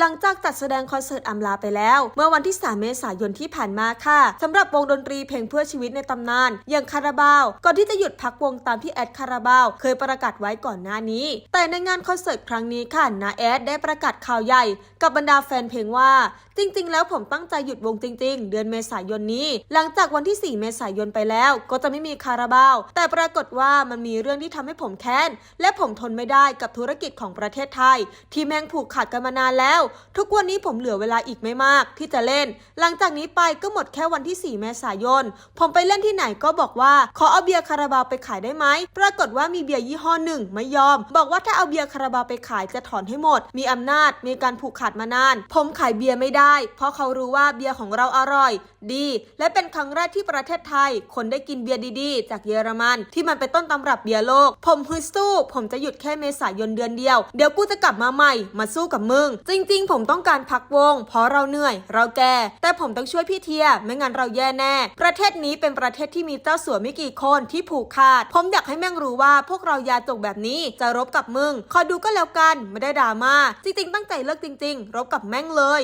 หลังจากจัดแสดงคอนเสิร์ตอำลาไปแล้ว เมื่อวันที่ 3 เมษายนที่ผ่านมาค่ะสำหรับวงดนตรีเพลงเพื่อชีวิตในตำนาน อย่างคาราบาว ก่อนที่จะหยุดพักวงตามที่แอดคาราบาว เคยประกาศไว้ก่อนหน้านี้ แต่ในงานคอนเสิร์ตครั้งนี้ค่ะนาแอดได้ประกาศข่าวใหญ่ กับบรรดาแฟนเพลงว่า จริง ๆ แล้วผมตั้งใจหยุดวงจริง ๆ เดือนเมษายนนี้ หลังจากวันที่ 4 เมษายนไปแล้ว ก็จะไม่มีคาราบาว แต่ปรากฏว่ามันมีเรื่องที่ทำให้ผมแค้นและผมทนไม่ได้กับธุรกิจของประเทศไทย ที่แม่งผูกขาดกันมานานแล้วทุกวันนี้ผมเหลือเวลาอีกไม่มากที่จะเล่น หลังจากนี้ไปก็หมดแค่วันที่ 4 เมษายน ผมไปเล่นที่ไหนก็บอกว่า ขอเอาเบียร์คาราบาวไปขายได้ไหม ปรากฏว่ามีเบียร์ยี่ห้อหนึ่งไม่ยอม บอกว่าถ้าเอาเบียร์คาราบาวไปขายจะถอนให้หมด มีอำนาจ มีการผูกขาดมานาน ผมขายเบียร์ไม่ได้ เพราะเขารู้ว่าเบียร์ของเราอร่อย ดี และเป็นครั้งแรกที่ประเทศไทย คนได้กินเบียร์ดีๆ จากเยอรมัน ที่มันเป็นต้นตำรับเบียร์โลก ผมฮึดสู้ ผมจะหยุดแค่เมษายนเดือนเดียว เดี๋ยวกูจะกลับมาใหม่ มาสู้กับมึง จริงริงผมต้องการพักวง เพราะเราเหนื่อย เราแก่ แต่ผมต้องช่วยพี่เทีย ไม่งั้นเราแย่แน่ ประเทศนี้เป็นประเทศที่มีเจ้าสัวไม่กี่คนที่ผูกขาด ผมอยากให้แม่งรู้ว่าพวกเรายาจกแบบนี้จะรบกับมึง คอยดูก็แล้วกัน ไม่ได้ดราม่า จริงๆ ตั้งใจเลิกจริง ๆ รบกับแม่งเลย